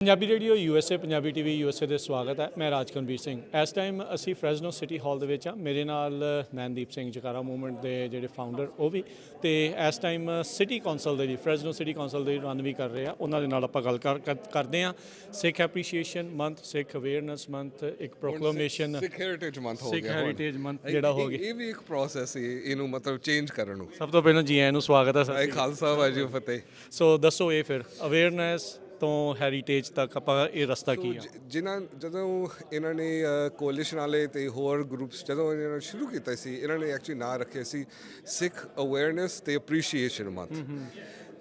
Punjabi radio USA Punjabi TV USA ਦੇ ਸਵਾਗਤ ਹੈ। ਮੈਂ ਰਾਜਕਨਵੀਰ ਸਿੰਘ। ਇਸ ਟਾਈਮ ਅਸੀਂ ਫ੍ਰੈਜ਼ਨੋ ਸਿਟੀ ਹਾਲ ਦੇ ਵਿੱਚ ਆ ਮੇਰੇ ਨਾਲ ਨੈਨਦੀਪ ਸਿੰਘ ਜਕਾਰਾ ਮੂਵਮੈਂਟ ਦੇ ਜਿਹੜੇ ਫਾਊਂਡਰ ਉਹ ਵੀ। ਤੇ ਇਸ ਟਾਈਮ ਸਿਟੀ ਕੌਂਸਲ ਦੇ ਜੀ ਫ੍ਰੈਜ਼ਨੋ ਸਿਟੀ ਕੌਂਸਲ ਦੇ ਰਨ ਵੀ ਕਰ ਰਹੇ ਆ। ਉਹਨਾਂ ਦੇ ਨਾਲ ਆਪਾਂ ਗੱਲ ਕਰ- ਕਰ- ਕਰਦੇ ਆ Sikh appreciation month Sikh awareness month ਇੱਕ ਪ੍ਰੋਕਲੇਮੇਸ਼ਨ ਸਿੱਖ ਹੈਰੀਟੇਜ ਮੰਥ ਹੋ ਸਿੱਖ ਗਿਆ। ਹੁਣ। ਹੈਰੀਟੇਜ ਮੰਥ ਜਿਹੜਾ ਹੋ ਗਿਆ। ਇਹ ਵੀ ਇੱਕ ਪ੍ਰੋਸੈਸ ਹੈ ਇਹਨੂੰ ਮਤਲਬ ਚੇਂਜ ਕਰਨ ਨੂੰ। ਸਭ ਤੋਂ ਪਹਿਲਾਂ ਜੀ ਆਇਆਂ ਨੂੰ ਸਵਾਗਤ ਹੈ ਸਰ। ਖਾਲਸਾ ਵਾਜੀ ਫਤਿਹ। ਸੋ ਦੱਸੋ ਇਹ ਫਿਰ ਅਵੇਅਰਨੈਸ ਤੋਂ ਹੈਰੀਟੇਜ ਤੱਕ ਆਪਾਂ ਇਹ ਰਸਤਾ ਕੀ ਆ? ਜਿਨ੍ਹਾਂ ਜਦੋਂ ਇਹਨਾਂ ਨੇ ਕੋਲੀਸ਼ਨ ਵਾਲੇ ਤੇ ਹੋਰ ਗਰੁੱਪਸ ਜਦੋਂ ਇਹਨਾਂ ਨੇ ਸ਼ੁਰੂ ਕੀਤਾ ਸੀ ਇਹਨਾਂ ਨੇ ਐਕਚੁਅਲੀ ਨਾਂ ਰੱਖਿਆ ਸੀ ਸਿੱਖ ਅਵੇਅਰਨੈਸ ਤੇ ਅਪਰੀਸ਼ੀਏਸ਼ਨ ਮੰਥ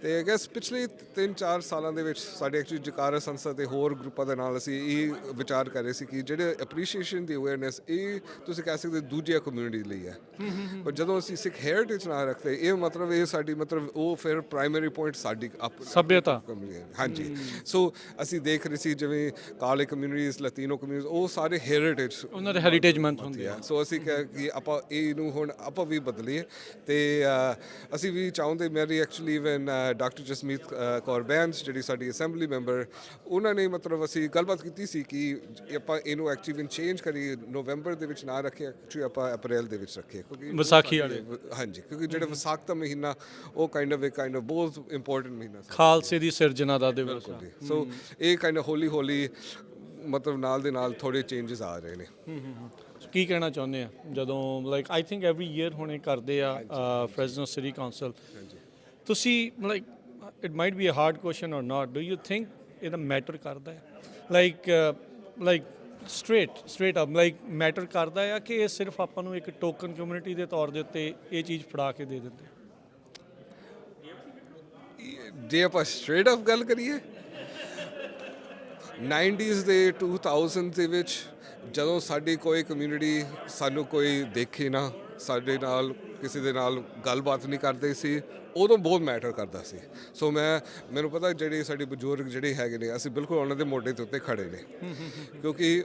ਤੇ ਆਈ ਗੈਸ ਪਿਛਲੇ 3-4 ਸਾਲਾਂ ਦੇ ਵਿੱਚ ਸਾਡੇ ਐਕਚੁਅਲੀ ਜਕਾਰਾ ਸੰਸਥਾ ਤੇ ਹੋਰ ਗਰੁੱਪਾਂ ਦੇ ਨਾਲ ਅਸੀਂ ਇਹ ਵਿਚਾਰ ਕਰ ਰਹੇ ਸੀ ਕਿ ਜਿਹੜੇ ਅਪਰੀਸ਼ੀਏਸ਼ਨ ਦੀ ਅਵੇਅਰਨੈਸ ਇਹ ਤੁਸੀਂ ਕਹਿ ਸਕਦੇ ਦੂਜੀਆਂ ਕਮਿਊਨਿਟੀ ਲਈ ਹੈ। ਪਰ ਜਦੋਂ ਅਸੀਂ ਸਿੱਖ ਹੈਰੀਟੇਜ ਨਾਂ ਰੱਖਦੇ ਇਹ ਮਤਲਬ ਇਹ ਸਾਡੀ ਮਤਲਬ ਉਹ ਫਿਰ ਪ੍ਰਾਇਮਰੀ ਪੁਆਇੰਟ ਸਾਡੀ ਸੱਭਿਅਤਾ। ਹਾਂਜੀ। ਸੋ ਅਸੀਂ ਦੇਖ ਰਹੇ ਸੀ ਜਿਵੇਂ ਕਾਲੇ ਕਮਿਊਨਿਟੀਜ਼ ਲਤੀਨੋ ਕਮਿਊਨਿਟੀਜ਼ ਉਹ ਸਾਰੇ ਹੈਰੀਟੇਜ ਉਹਨਾਂ ਦੇ ਹੈਰੀਟੇਜ ਮੰਥ ਹੁੰਦੇ ਆ। ਸੋ ਅਸੀਂ ਕਿ ਆਪਾਂ ਇਹਨੂੰ ਹੁਣ ਆਪਾਂ ਵੀ ਬਦਲੀਏ ਤੇ ਅਸੀਂ ਵੀ ਚਾਹੁੰਦੇ ਮੇਰੀ actually even doctor Jasmeet Kaur Bains ਜਿਹੜੀ ਸਾਡੀ ਅਸੈਂਬਲੀ ਮੈਂਬਰ ਉਹਨਾਂ ਨੇ ਮਤਲਬ ਅਸੀਂ ਗੱਲਬਾਤ ਕੀਤੀ ਸੀ ਕਿ ਆਪਾਂ ਇਹਨੂੰ ਐਕਚੁਅਲੀ ਚੇਂਜ ਕਰੀ ਨਵੰਬਰ ਦੇ ਵਿੱਚ ਨਾ ਰੱਖਿਆ ਐਕਚੁਅਲੀ ਆਪਾਂ ਅਪ੍ਰੈਲ ਦੇ ਵਿੱਚ ਰੱਖੀਏ ਕਿਉਂਕਿ ਵਿਸਾਖੀ ਵਾਲੇ। ਹਾਂਜੀ ਕਿਉਂਕਿ ਜਿਹੜਾ ਵਿਸਾਖ ਦਾ ਮਹੀਨਾ ਉਹ ਕਾਈਂਡ ਆਫ ਕਾਈਂਡ ਆਫ ਬਹੁਤ ਇੰਪੋਰਟੈਂਟ ਮਹੀਨਾ ਖਾਲਸੇ ਦੀ ਸਿਰਜਣਾ ਦਾ ਦਿਵਸ। ਸੋ ਇਹ ਕਾਈਂਡ ਆਫ ਹੌਲੀ ਹੌਲੀ ਮਤਲਬ ਨਾਲ ਦੇ ਨਾਲ ਥੋੜੇ ਚੇਂजेस ਆ ਰਹੇ ਨੇ। ਕੀ ਕਹਿਣਾ ਚਾਹੁੰਦੇ ਆ? ਜਦੋਂ like I think every year ਹੁਣ ਇਹ ਕਰਦੇ ਆ ਫ੍ਰੈਜ਼ਨੋ ਸਿਟੀ ਕਾਉਂਸਲ ਤੁਸੀਂ like it might be a hard question or not do you think ਇਹਦਾ ਮੈਟਰ ਕਰਦਾ ਹੈ? Like like straight straight up like matter ਕਰਦਾ ਹੈ ਕਿ ਇਹ ਸਿਰਫ ਆਪਾਂ ਨੂੰ ਇੱਕ ਟੋਕਨ ਕਮਿਊਨਿਟੀ ਦੇ ਤੌਰ ਦੇ ਉੱਤੇ ਇਹ ਚੀਜ਼ ਫੜਾ ਕੇ ਦੇ ਦਿੰਦੇ ਜੇ ਆਪਾਂ ਸਟ੍ਰੇਟ ਆਫ ਗੱਲ ਕਰੀਏ 90s ਦੇ 2000s ਦੇ ਵਿੱਚ ਜਦੋਂ ਸਾਡੀ ਕੋਈ ਕਮਿਊਨਿਟੀ ਸਾਨੂੰ ਕੋਈ ਦੇਖੇ ਨਾ, ਸਾਡੇ ਨਾਲ ਕਿਸੇ ਦੇ ਨਾਲ ਗੱਲਬਾਤ ਨਹੀਂ ਕਰਦੇ ਸੀ ਉਦੋਂ ਬਹੁਤ ਮੈਟਰ ਕਰਦਾ ਸੀ। ਸੋ ਮੈਂ ਮੈਨੂੰ ਪਤਾ ਜਿਹੜੇ ਸਾਡੇ ਬਜ਼ੁਰਗ ਜਿਹੜੇ ਹੈਗੇ ਨੇ ਅਸੀਂ ਬਿਲਕੁਲ ਉਹਨਾਂ ਦੇ ਮੋਢੇ ਦੇ ਉੱਤੇ ਖੜੇ ਨੇ। ਕਿਉਂਕਿ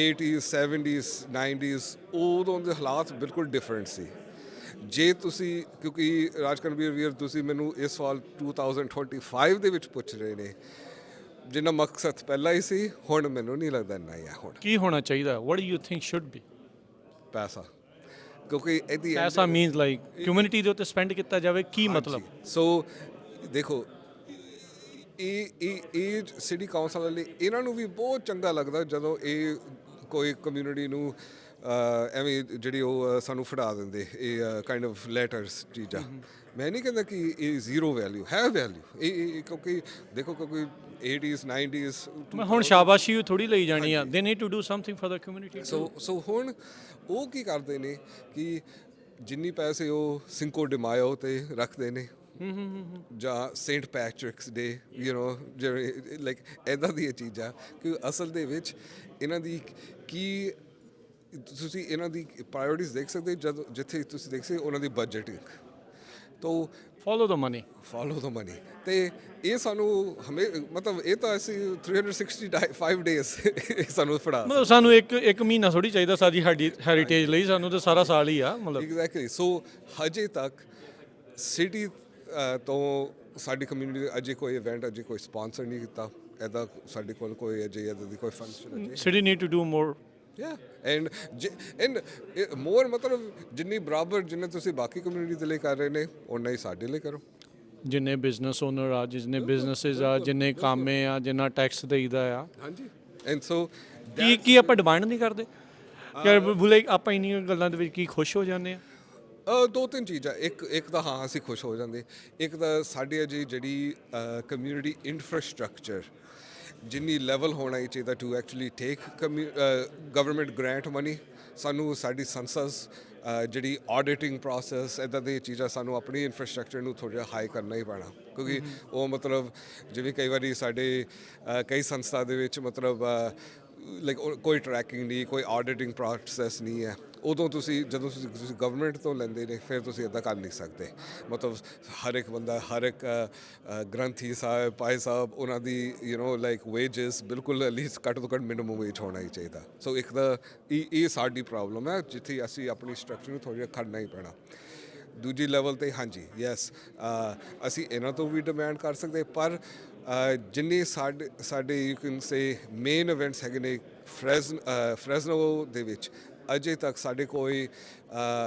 80s 70s 90s ਉਦੋਂ ਦੇ ਹਾਲਾਤ ਬਿਲਕੁਲ ਡਿਫਰੈਂਟ ਸੀ। ਜੇ ਤੁਸੀਂ ਕਿਉਂਕਿ ਰਾਜਕਨਵੀਰ ਵੀਰ ਤੁਸੀਂ ਮੈਨੂੰ ਇਸ ਸਾਲ 2025 ਦੇ ਵਿੱਚ ਪੁੱਛ ਰਹੇ ਨੇ ਜਿੰਨਾ ਮਕਸਦ ਪਹਿਲਾਂ ਹੀ ਸੀ ਹੁਣ ਮੈਨੂੰ ਨਹੀਂ ਲੱਗਦਾ ਇੰਨਾ ਹੀ ਹੈ ਹੁਣ। ਕੀ ਹੋਣਾ ਚਾਹੀਦਾ? What do you think should be ਪੈਸਾ। ਕਿਉਂਕਿ ਇਹਦੀ ਐਸਾ ਮੀਨਸ ਲਾਈਕ ਕਮਿਊਨਿਟੀ ਦੇ ਉੱਤੇ ਸਪੈਂਡ ਕੀਤਾ ਜਾਵੇ ਕੀ ਮਤਲਬ? ਸੋ ਦੇਖੋ ਇਹ ਇਹ ਇਹ ਸਿਟੀ ਕਾਉਂਸਲ ਵਾਲੇ ਇਹਨਾਂ ਨੂੰ ਵੀ ਬਹੁਤ ਚੰਗਾ ਲੱਗਦਾ ਜਦੋਂ ਇਹ ਕੋਈ ਕਮਿਊਨਿਟੀ ਨੂੰ ਐਵੇਂ ਜਿਹੜੀ ਉਹ ਸਾਨੂੰ ਫੜਾ ਦਿੰਦੇ ਇਹ ਕਾਈਂਡ ਆਫ ਲੈਟਰਸ ਚੀਜ਼ਾਂ। ਮੈਂ ਨਹੀਂ ਕਹਿੰਦਾ ਕਿ ਇਹ ਜ਼ੀਰੋ ਵੈਲਿਊ ਹੈ ਵੈਲਿਊ ਇਹ ਕਿਉਂਕਿ ਦੇਖੋ ਕਿਉਂਕਿ 80s 90s ਮੈਂ ਹੁਣ ਸ਼ਾਬਾਸ਼ੀ ਥੋੜੀ ਲਈ ਜਾਣੀ ਆ। They need to do something for the community so so ਹੁਣ ਉਹ ਕੀ ਕਰਦੇ ਨੇ ਕਿ ਜਿੰਨੀ ਪੈਸੇ ਉਹ ਸਿੰਕੋ ਡਿਮਾਇਓ ਤੇ ਰੱਖਦੇ ਨੇ। ਜਾਂ ਸੇਂਟ ਪੈਟ੍ਰਿਕਸ ਡੇ ਯੂ نو ਜਿਹੜੇ ਲਾਈਕ ਐਦਾਂ ਦੀ ਚੀਜ਼ਾਂ। ਕਿ ਅਸਲ ਦੇ ਵਿੱਚ ਇਹਨਾਂ ਦੀ ਕੀ ਤੁਸੀਂ ਇਹਨਾਂ ਦੀ ਪ੍ਰਾਇੋਰਟੀਜ਼ ਦੇਖ ਸਕਦੇ ਜਦ ਜਿੱਥੇ ਤੁਸੀਂ ਦੇਖ ਉਹਨਾਂ ਦੀ ਬਜਟਿੰਗ ਤੋਂ follow the money follow the money ਤੇ ਇਹ ਸਾਨੂੰ ਹਮੇ ਮਤਲਬ ਇਹ ਤਾਂ ਅਸੀਂ 365 ਡੇਜ਼ ਸਾਨੂੰ ਫੜਾ ਮਤਲਬ ਸਾਨੂੰ ਇੱਕ ਇੱਕ ਮਹੀਨਾ ਥੋੜੀ ਚਾਹੀਦਾ ਸਾਡੀ ਹੈਰੀਟੇਜ ਲਈ ਸਾਨੂੰ ਤਾਂ ਸਾਰਾ ਸਾਲ ਹੀ ਆ ਮਤਲਬ। ਐਗਜ਼ੈਕਟਲੀ ਸੋ ਹਜੇ ਤੱਕ ਸਿਟੀ ਤੋਂ ਸਾਡੀ ਕਮਿਊਨਿਟੀ ਅਜੇ ਕੋਈ ਇਵੈਂਟ ਅਜੇ ਕੋਈ ਸਪਾਂਸਰ ਨਹੀਂ ਕੀਤਾ। ਐਦਾ ਸਾਡੇ ਕੋਲ ਕੋਈ ਅਜੇ ਐਦਾ ਦੀ ਕੋਈ function Ajay. City need to do more ਯਾ ਐਂਡ ਐਂਡ ਮੋਰ ਮਤਲਬ ਜਿੰਨੀ ਬਰਾਬਰ ਜਿੰਨੇ ਤੁਸੀਂ ਬਾਕੀ ਕਮਿਊਨਿਟੀ ਦੇ ਲਈ ਕਰ ਰਹੇ ਨੇ ਉਨਾ ਹੀ ਸਾਡੇ ਲਈ ਕਰੋ ਜਿੰਨੇ ਬਿਜ਼ਨਸ ਓਨਰ ਆ ਜਿੰਨੇ ਬਿਜ਼ਨੈਸਸ ਆ ਜਿੰਨੇ ਕਾਮੇ ਆ ਜਿੰਨਾ ਟੈਕਸ ਦੇਈਦਾ ਆ ਹਾਂਜੀ ਐਂਡ ਸੋ ਕੀ ਕੀ ਆਪਾਂ ਡਿਮਾਂਡ ਨਹੀਂ ਕਰਦੇ ਯਾਰ ਬੁਲੇ ਆਪਾਂ ਇੰਨੀਆਂ ਗੱਲਾਂ ਦੇ ਵਿੱਚ ਕੀ ਖੁਸ਼ ਹੋ ਜਾਂਦੇ ਆ ਦੋ ਤਿੰਨ ਚੀਜ਼ਾਂ ਇੱਕ ਇੱਕ ਤਾਂ ਹਾਂ ਅਸੀਂ ਖੁਸ਼ ਹੋ ਜਾਂਦੇ ਇੱਕ ਤਾਂ ਸਾਡੇ ਅਜੇ ਜਿਹੜੀ ਕਮਿਊਨਿਟੀ ਇਨਫਰਾਸਟ੍ਰਕਚਰ ਜਿੰਨੀ ਲੈਵਲ ਹੋਣਾ ਹੀ ਚਾਹੀਦਾ to actually take government grant money ਸਾਨੂੰ ਸਾਡੀ ਸੰਸਥਾਸ ਅ, ਜਿਹੜੀ ਆਡਿਟਿੰਗ ਪ੍ਰੋਸੈਸ ਇਦਾਂ ਦੀਆਂ ਚੀਜ਼ਾਂ ਸਾਨੂੰ ਆਪਣੀ ਇਨਫਰਾਸਟ੍ਰਕਚਰ ਨੂੰ ਥੋੜਾ ਹਾਈ ਕਰਨਾ ਹੀ ਪੈਣਾ। ਕਿਉਂਕਿ ਉਹ ਮਤਲਬ ਜਿਵੇਂ ਕਈ ਵਾਰੀ ਸਾਡੇ ਕਈ ਸੰਸਥਾ ਦੇ ਵਿੱਚ ਮਤਲਬ ਲਾਈਕ ਕੋਈ ਟਰੈਕਿੰਗ ਨਹੀਂ, ਕੋਈ ਆਡਿਟਿੰਗ ਪ੍ਰੋਸੈਸ ਨਹੀਂ ਹੈ। ਉਦੋਂ ਤੁਸੀਂ, ਜਦੋਂ ਤੁਸੀਂ ਤੁਸੀਂ ਗਵਰਨਮੈਂਟ ਤੋਂ ਲੈਂਦੇ ਨੇ, ਫਿਰ ਤੁਸੀਂ ਇਦਾਂ ਕਰ ਨਹੀਂ ਸਕਦੇ। ਮਤਲਬ ਹਰ ਇੱਕ ਬੰਦਾ, ਹਰ ਇੱਕ ਗ੍ਰੰਥੀ ਸਾਹਿਬ ਪਾਈ ਸਾਹਿਬ, ਉਹਨਾਂ ਦੀ ਯੂ نو ਲਾਈਕ ਵੇਜਸ ਬਿਲਕੁਲ ਅਲੀਸਟ ਘੱਟ ਤੋਂ ਘੱਟ ਮਿਨੀਮਮ ਵੇਜ ਹੋਣਾ ਹੀ ਚਾਹੀਦਾ। ਸੋ ਇੱਕ ਤਾਂ ਇਹ ਇਹ ਸਾਡੀ ਪ੍ਰੋਬਲਮ ਹੈ, ਜਿੱਥੇ ਅਸੀਂ ਆਪਣੀ ਸਟਰਕਚਰ ਨੂੰ ਥੋੜਾ ਜਿਹਾ ਖੜਨਾ ਹੀ ਪੈਣਾ। ਦੂਜੀ ਲੈਵਲ ਤੇ ਹਾਂਜੀ ਯੈਸ ਅਸੀਂ ਇਹਨਾਂ ਤੋਂ ਵੀ ਡਿਮਾਂਡ ਕਰ ਸਕਦੇ, ਪਰ ਜਿੰਨੇ ਸਾਡੇ ਸਾਡੇ you can say main events ਹੈਗੇ ਨੇ ਫ੍ਰੈਜ਼ਨ ਫ੍ਰੈਜ਼ਨੋ ਦੇ ਵਿੱਚ। ਅਜੇ ਤੱਕ ਸਾਡੇ ਕੋਈ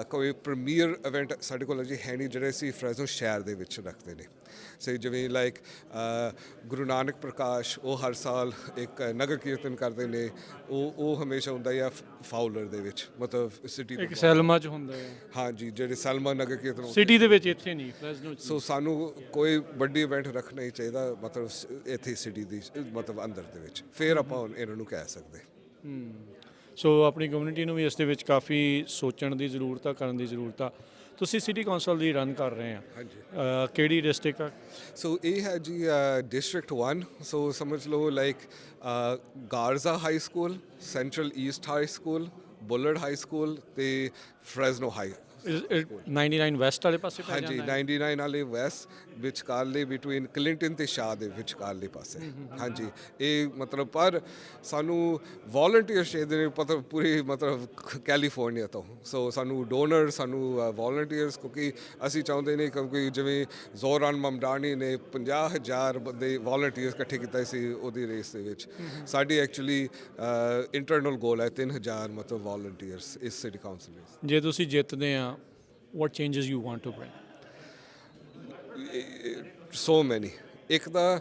ਕੋਈ ਪ੍ਰੀਮੀਅਰ ਇਵੈਂਟ ਸਾਡੇ ਕੋਲ ਅਜੇ ਹੈ ਨਹੀਂ ਜਿਹੜੇ ਅਸੀਂ ਫ੍ਰੈਜ਼ਨੋ ਸ਼ਹਿਰ ਦੇ ਵਿੱਚ ਰੱਖਦੇ ਨੇ। ਸੇ ਜਿਵੇਂ ਲਾਈਕ ਗੁਰੂ ਨਾਨਕ ਪ੍ਰਕਾਸ਼ ਉਹ ਹਰ ਸਾਲ ਇੱਕ ਨਗਰ ਕੀਰਤਨ ਕਰਦੇ ਨੇ। ਉਹ ਉਹ ਹਮੇਸ਼ਾ ਹੁੰਦਾ ਆ ਫਾਊਲਰ ਦੇ ਵਿੱਚ ਮਤਲਬ ਸਿਟੀ ਇੱਕ ਸੈਲਮਾ ਚ ਹੁੰਦਾ ਹੈ। ਹਾਂਜੀ ਜਿਹੜੇ ਸਲਮਾ ਨਗਰ ਕੀਰਤਨ ਸਿਟੀ ਦੇ ਵਿੱਚ ਇੱਥੇ ਨਹੀਂ ਫ੍ਰੈਜ਼ਨੋ ਸੋ ਸਾਨੂੰ ਕੋਈ ਵੱਡੀ ਇਵੈਂਟ ਰੱਖਣਾ ਹੀ ਚਾਹੀਦਾ ਮਤਲਬ ਸ- ਇੱਥੇ ਸਿਟੀ ਦੀ ਮਤਲਬ ਅੰਦਰ ਦੇ ਵਿੱਚ। ਫਿਰ ਆਪਾਂ ਇਹਨਾਂ ਨੂੰ ਕਹਿ ਸਕਦੇ। ਸੋ ਆਪਣੀ ਕਮਿਊਨਿਟੀ ਨੂੰ ਵੀ ਇਸ ਦੇ ਵਿੱਚ ਕਾਫੀ ਸੋਚਣ ਦੀ ਜ਼ਰੂਰਤ ਆ ਕਰਨ ਦੀ ਜ਼ਰੂਰਤ ਆ। ਤੁਸੀਂ ਸਿਟੀ ਕੌਂਸਲ ਦੀ ਰਨ ਕਰ ਰਹੇ ਆ। ਕਿਹੜੀ ਡਿਸਟ੍ਰਿਕਟ ਆ? ਸੋ ਇਹ ਹੈ ਜੀ ਡਿਸਟ੍ਰਿਕਟ 1 ਸੋ ਸਮਝ ਲਓ like Garza high school central east high school Bullard high school ਤੇ ਫ੍ਰੈਜ਼ਨੋ ਹਾਈ 99 ਵੈਸਟ ਵਾਲੇ ਪਾਸੇ ਪੈ ਹਾਂਜੀ ਜਾਂਦਾ ਹੈ? 99 ਵਾਲੇ ਵੈਸਟ ਵਿਚਕਾਰਲੇ ਬਿਟਵੀਨ ਕਲਿੰਟਨ ਤੇ ਸ਼ਾਹ ਦੇ ਵਿਚਕਾਰਲੇ ਪਾਸੇ। ਹਾਂਜੀ ਇਹ ਮਤਲਬ ਪਰ ਸਾਨੂੰ ਵਾਲੰਟੀਅਰ ਚਾਹੀਦੇ ਨੇ ਪਤਾ ਪੂਰੀ ਮਤਲਬ ਕ- ਕੈਲੀਫੋਰਨੀਆ ਤੋਂ। ਸੋ ਸਾਨੂੰ ਡੋਨਰ ਸਾਨੂੰ ਵਾਲੰਟੀਅਰਸ ਕਿਉਂਕਿ ਅਸੀਂ ਚਾਹੁੰਦੇ ਨੇ ਕਿਉਂਕਿ ਜਿਵੇਂ ਜ਼ੋਰਾਨ ਮਮਡਾਨੀ ਨੇ 50000 ਬੰਦੇ ਵਾਲੰਟੀਅਰਸ ਇਕੱਠੇ ਕੀਤਾ ਸੀ ਉਹਦੀ ਰੇਸ ਦੇ ਵਿੱਚ। ਸਾਡੀ ਐਕਚੁਅਲੀ ਇੰਟਰਨਲ ਗੋਲ ਹੈ 3000 ਮਤਲਬ ਵਾਲੰਟੀਅਰਸ ਇਸ ਸਿਟੀ ਕਾਉਂਸਲ ਵਿੱਚ। ਜੇ ਤੁਸੀਂ ਜਿੱਤਦੇ ਆ what changes you want to bring so many ਇੱਕ ਤਾਂ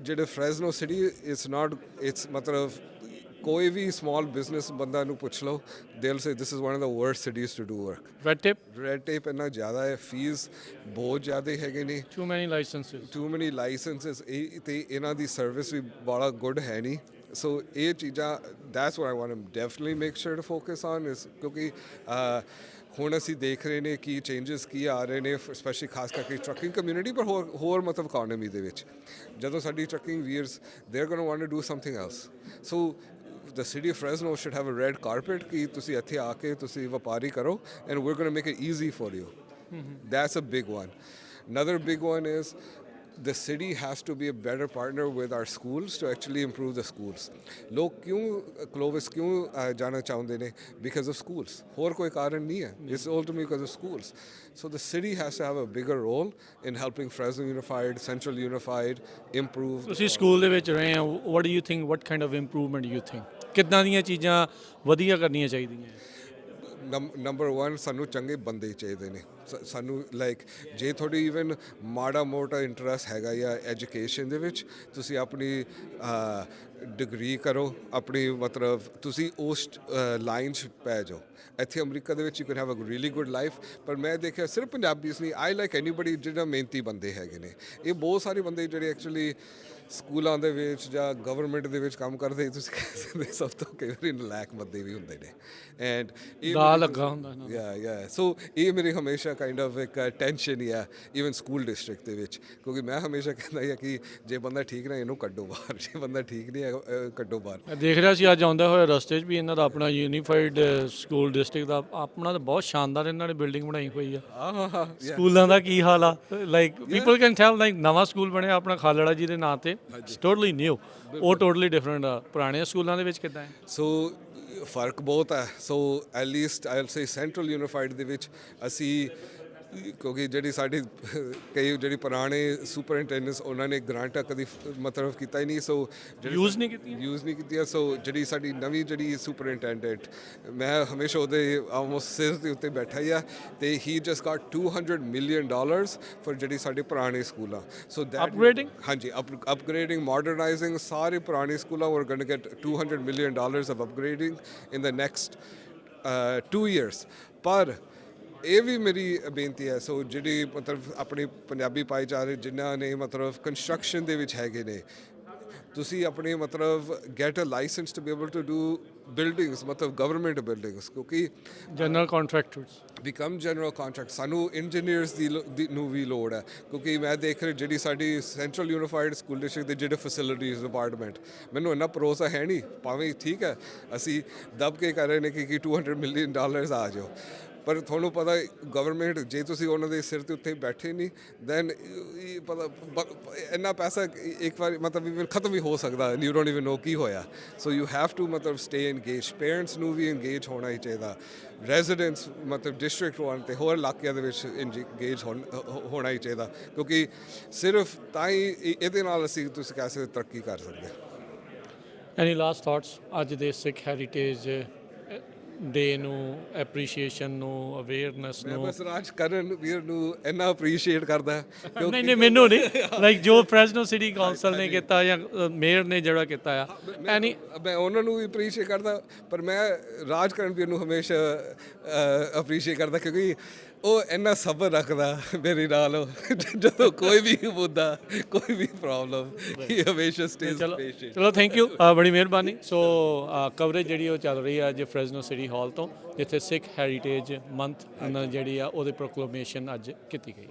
ਜਿਹੜੇ Fresno city it's not it's ਮਤਲਬ ਕੋਈ ਵੀ ਸਮਾਲ ਬਿਜ਼ਨਸ ਬੰਦਾ ਨੂੰ ਪੁੱਛ ਲਓ they will say this is one of the worst cities to do work red tape red tape ਇੰਨਾ ਜ਼ਿਆਦਾ ਹੈ ਫੀਸ ਬਹੁਤ ਜ਼ਿਆਦਾ ਹੈਗੇ ਨੇ too many licenses too many licenses ਤੇ ਇਹਨਾਂ ਦੀ ਸਰਵਿਸ ਵੀ ਬੜਾ ਗੁੱਡ ਹੈ ਨਹੀਂ ਸੋ ਇਹ ਚੀਜ਼ਾਂ that's what I want to definitely make sure to focus on ਇਸ ਕਿਉਂਕਿ ਹੁਣ ਅਸੀਂ ਦੇਖ ਰਹੇ ਨੇ ਕੀ ਚੇਂਜਸ ਕੀ ਆ ਰਹੇ ਨੇ ਸਪੈਸ਼ਲੀ ਖਾਸ ਕਰਕੇ ਟਰੱਕਿੰਗ ਕਮਿਊਨਿਟੀ ਪਰ ਹੋਰ ਹੋਰ ਮਤਲਬ ਇਕਨੋਮੀ ਦੇ ਵਿੱਚ। ਜਦੋਂ ਸਾਡੀ trucking viewers they are going to want to do something else so the city of Fresno should have a red carpet ਕਿ ਤੁਸੀਂ ਇੱਥੇ ਆ ਕੇ ਤੁਸੀਂ ਵਪਾਰੀ ਕਰੋ and we're going to make it easy for you. that's a big one. Another big one is the city has to be a better partner with our schools to actually improve the schools ਲੋਕ ਕਿਉਂ ਕਲੋਵਸ ਕਿਉਂ ਅਹ, ਜਾਣਾ ਚਾਹੁੰਦੇ ਨੇ because of schools ਹੋਰ ਕੋਈ ਕਾਰਨ ਨਹੀਂ ਹੈ it's ultimately because of schools so the city has to have a bigger role in helping Fresno Unified Central Unified improve ਤੁਸੀਂ ਸਕੂਲ ਦੇ ਵਿੱਚ ਰਹੇ ਆ what do you think what kind of improvement you think ਕਿੱਦਾਂ ਦੀਆਂ ਚੀਜ਼ਾਂ ਵਧੀਆ ਕਰਨੀਆਂ ਚਾਹੀਦੀਆਂ ਨੰਬਰ 1 ਸਾਨੂੰ ਚੰਗੇ ਬੰਦੇ ਚਾਹੀਦੇ ਨੇ। ਸਾਨੂੰ ਲਾਈਕ ਜੇ ਤੁਹਾਡੀ ਇਵਨ ਮਾੜਾ ਮੋਟਾ ਇੰਟਰਸਟ ਹੈਗਾ ਜਾਂ ਐਜੂਕੇਸ਼ਨ ਦੇ ਵਿੱਚ, ਤੁਸੀਂ ਆਪਣੀ ਡਿਗਰੀ ਕਰੋ, ਆਪਣੀ ਮਤਲਬ ਤੁਸੀਂ ਉਸ ਲਾਈਨ 'ਚ ਪੈ ਜਾਓ। ਇੱਥੇ ਅਮਰੀਕਾ ਦੇ ਵਿੱਚ you can have a really good life ਪਰ ਮੈਂ ਦੇਖਿਆ ਸਿਰਫ ਪੰਜਾਬੀਸ ਨਹੀਂ ਆਈ ਲਾਈਕ ਐਨੀਬਾਡੀ ਜਿਹੜਾ ਮਿਹਨਤੀ ਬੰਦੇ ਹੈਗੇ ਨੇ। ਇਹ ਬਹੁਤ ਸਾਰੇ ਬੰਦੇ ਜਿਹੜੇ ਐਕਚੁਅਲੀ ਸਕੂਲਾਂ ਦੇ ਵਿੱਚ ਜਾਂ ਗਵਰਨਮੈਂਟ ਦੇ ਵਿੱਚ ਕੰਮ ਕਰਦੇ ਤੁਸੀਂ ਕਹਿ ਸਕਦੇ ਸਭ ਤੋਂ ਕਈ ਵਾਰੀ ਨਲਾਇਕ ਬੰਦੇ ਵੀ ਹੁੰਦੇ ਨੇ। ਐਂਡ ਇਹ ਦਾ ਲੱਗਾ ਹੁੰਦਾ ਨਾ ਯਾ ਯਾ ਸੋ ਇਹ ਮੇਰੀ ਹਮੇਸ਼ਾ ਕਾਈਂਡ ਆਫ ਇੱਕ ਟੈਨਸ਼ਨ ਹੀ ਆ ਇਵਨ ਸਕੂਲ ਡਿਸਟ੍ਰਿਕਟ ਦੇ ਵਿੱਚ। ਕਿਉਂਕਿ ਮੈਂ ਹਮੇਸ਼ਾ ਕਹਿੰਦਾ ਹਾਂ ਕਿ ਜੇ ਬੰਦਾ ਠੀਕ ਨਾ ਇਹਨੂੰ ਕੱਢੋ ਬਾਹਰ। ਜੇ ਬੰਦਾ ਠੀਕ ਨਹੀਂ ਹੈ ਕੱਢੋ ਬਾਹਰ। ਮੈਂ ਦੇਖ ਰਿਹਾ ਸੀ ਅੱਜ ਆਉਂਦਾ ਹੋਇਆ ਰਸਤੇ 'ਚ ਵੀ ਇਹਨਾਂ ਦਾ ਆਪਣਾ ਯੂਨੀਫਾਈਡ ਸਕੂਲ ਡਿਸਟ੍ਰਿਕਟ ਦਾ ਆਪਣਾ ਤਾਂ ਬਹੁਤ ਸ਼ਾਨਦਾਰ ਇਹਨਾਂ ਨੇ ਬਿਲਡਿੰਗ ਬਣਾਈ ਹੋਈ ਆ। ਸਕੂਲਾਂ ਦਾ ਕੀ ਹਾਲ ਆ? Like people can tell like ਨਵਾਂ ਸਕੂਲ ਬਣਿਆ ਆਪਣਾ ਖਾਲੜਾ ਜੀ ਦੇ ਨਾਂ ਤੇ। ਟੋਟਲੀ ਨਿਊ ਉਹ ਟੋਟਲੀ ਡਿਫਰੈਂਟ ਆ। ਪੁਰਾਣੇ ਸਕੂਲਾਂ ਦੇ ਵਿੱਚ ਕਿੱਦਾਂ ਹੈ? ਸੋ ਫ਼ਰਕ ਬਹੁਤ ਹੈ। So at least I will say central unified ਦੇ ਵਿੱਚ ਅਸੀਂ ਕਿਉਂਕਿ ਜਿਹੜੀ ਸਾਡੀ ਕਈ ਜਿਹੜੀ ਪੁਰਾਣੇ ਸੁਪਰਇੰਟੈਂਡੈਂਟਸ ਉਹਨਾਂ ਨੇ ਗ੍ਰਾਂਟਾਂ ਕਦੀ ਮਤਲਬ ਕੀਤਾ ਹੀ ਨਹੀਂ ਸੋ ਯੂਜ਼ ਨਹੀਂ ਕੀਤੀਆਂ? ਯੂਜ਼ ਨਹੀਂ ਕੀਤੀਆਂ ਸੋ ਜਿਹੜੀ ਸਾਡੀ ਨਵੀਂ ਜਿਹੜੀ ਸੁਪਰਇੰਟੈਂਡੈਂਟ ਮੈਂ ਹਮੇਸ਼ਾ ਉਹਦੇ ਆਲਮੋਸਟ ਸਿਰ ਦੇ ਉੱਤੇ ਬੈਠਾ ਹੀ ਆ ਤੇ ਹੀ just got 200 million dollars for ਜਿਹੜੀ ਸਾਡੇ ਪੁਰਾਣੇ ਸਕੂਲਾਂ ਸੋ ਦੈਟ Upgrading? ਹਾਂਜੀ ਅਪਗ੍ਰੇਡਿੰਗ ਮਾਡਰਨਾਈਜ਼ਿੰਗ ਸਾਰੇ ਪੁਰਾਣੇ ਸਕੂਲਾਂ were going to get 200 million dollars of upgrading in the next 2 years ਪਰ ਇਹ ਵੀ ਮੇਰੀ ਬੇਨਤੀ ਹੈ ਸੋ ਜਿਹੜੀ ਮਤਲਬ ਆਪਣੇ ਪੰਜਾਬੀ ਭਾਈਚਾਰੇ ਜਿਨ੍ਹਾਂ ਨੇ ਮਤਲਬ ਕੰਸਟਰਕਸ਼ਨ ਦੇ ਵਿੱਚ ਹੈਗੇ ਨੇ ਤੁਸੀਂ ਆਪਣੇ ਮਤਲਬ get a license to be able to do buildings ਮਤਲਬ ਗਵਰਨਮੈਂਟ ਬਿਲਡਿੰਗਸ ਕਿਉਂਕਿ general contractors become general contract ਸਾਨੂੰ ਇੰਜੀਨੀਅਰਸ ਦੀ ਨੂੰ ਵੀ ਲੋੜ ਹੈ ਕਿਉਂਕਿ ਮੈਂ ਦੇਖ ਰਿਹਾ ਜਿਹੜੀ ਸਾਡੀ ਸੈਂਟਰਲ ਯੂਨੀਫਾਈਡ ਸਕੂਲ ਡਿਸਟ੍ਰਿਕਟ ਦੇ ਜਿਹੜੇ ਫੈਸਿਲਿਟੀਜ਼ ਡਿਪਾਰਟਮੈਂਟ ਮੈਨੂੰ ਇੰਨਾ ਭਰੋਸਾ ਹੈ ਨਹੀਂ ਭਾਵੇਂ ਠੀਕ ਹੈ ਅਸੀਂ ਦਬ ਕੇ ਕਰ ਰਹੇ ਨੇ ਕਿ ਕਿ 200 ਮਿਲੀਅਨ ਡਾਲਰਸ ਆ ਜਾਓ। ਪਰ ਤੁਹਾਨੂੰ ਪਤਾ ਗਵਰਨਮੈਂਟ ਜੇ ਤੁਸੀਂ ਉਹਨਾਂ ਦੇ ਸਿਰ ਤੇ ਉੱਤੇ ਬੈਠੇ ਨਹੀਂ ਦੈਨ ਪਤਾ ਇੰਨਾ ਪੈਸਾ ਇੱਕ ਵਾਰ ਮਤਲਬ even ਖਤਮ ਵੀ ਹੋ ਸਕਦਾ ਯੂ ਡੋਨਟ ਇਵਨ ਨੋ ਕੀ ਹੋਇਆ। ਸੋ ਯੂ ਹੈਵ ਟੂ ਮਤਲਬ ਸਟੇ ਇੰਗੇਜ ਪੇਰੈਂਟਸ ਨੂੰ ਵੀ ਇੰਗੇਜ ਹੋਣਾ ਹੀ ਚਾਹੀਦਾ। ਰੈਜ਼ੀਡੈਂਟਸ ਮਤਲਬ ਡਿਸਟ੍ਰਿਕਟ ਵਾਂ ਤੇ ਹੋਰ ਇਲਾਕਿਆਂ ਦੇ ਵਿੱਚ ਇੰਗੇਜ ਹੋਣਾ ਹੀ ਚਾਹੀਦਾ। ਕਿਉਂਕਿ ਸਿਰਫ ਤਾਂ ਹੀ ਇਹਦੇ ਨਾਲ ਅਸੀਂ ਤੁਸੀਂ ਕਹਿ ਸਕਦੇ ਤਰੱਕੀ ਕਰ ਸਕਦੇ ਹਾਂ। ਐਨੀ ਲਾਸਟ ਥਾਟਸ ਅੱਜ ਦੇ ਸਿੱਖ ਹੈਰੀਟੇਜ ਡੇ ਨੂੰ ਐਪਰੀਸ਼ੀਏਸ਼ਨ ਨੂੰ ਅਵੇਅਰਨੈਸ ਮੈਂ ਨੂੰ। ਬਸ ਰਾਜ ਕਰਨ ਵੀਰ ਨੂੰ ਇੰਨਾ ਅਪਰੀਸ਼ੀਏਟ ਕਰਦਾ। ਨਹੀਂ ਨਹੀਂ ਮੈਨੂੰ ਨਹੀਂ। ਲਾਈਕ ਜੋ ਫ੍ਰੈਸਨੋ ਸਿਟੀ ਕਾਉਂਸਲ ਨੇ ਕੀਤਾ ਜਾਂ ਮੇਅਰ ਨੇ ਜਿਹੜਾ ਕੀਤਾ ਆ ਐਨੀ ਮੈਂ ਉਹਨਾਂ ਨੂੰ ਵੀ ਅਪਰੀਸ਼ੀਏਟ ਕਰਦਾ ਪਰ ਮੈਂ ਰਾਜ ਕਰਨ ਵੀਰ ਨੂੰ ਹਮੇਸ਼ਾ ਅਪਰੀਸ਼ੀਏਟ ਕਰਦਾ ਕਿਉਂਕਿ ਉਹ ਇੰਨਾ ਸਬਰ ਰੱਖਦਾ ਮੇਰੇ ਨਾਲ। ਜਦੋਂ ਕੋਈ ਵੀ ਮੁੱਦਾ ਕੋਈ ਵੀ ਪ੍ਰੋਬਲਮ ਹੀ ਹਮੇਸ਼ਾ ਸਟੇਜ ਪੇਸ਼ੈਂਟ ਚਲੋ ਥੈਂਕ ਯੂ ਬੜੀ ਮਿਹਰਬਾਨੀ। ਸੋ ਕਵਰੇਜ ਜਿਹੜੀ ਉਹ ਚੱਲ ਰਹੀ ਆ ਅੱਜ ਫ੍ਰੈਸਨੋ ਸਿਟੀ ਹਾਲ ਤੋਂ ਜਿੱਥੇ ਸਿੱਖ ਹੈਰੀਟੇਜ ਮੰਥ ਜਿਹੜੀ ਆ ਉਹਦੇ ਪ੍ਰੋਕਲੇਮੇਸ਼ਨ ਅੱਜ ਕੀਤੀ ਗਈ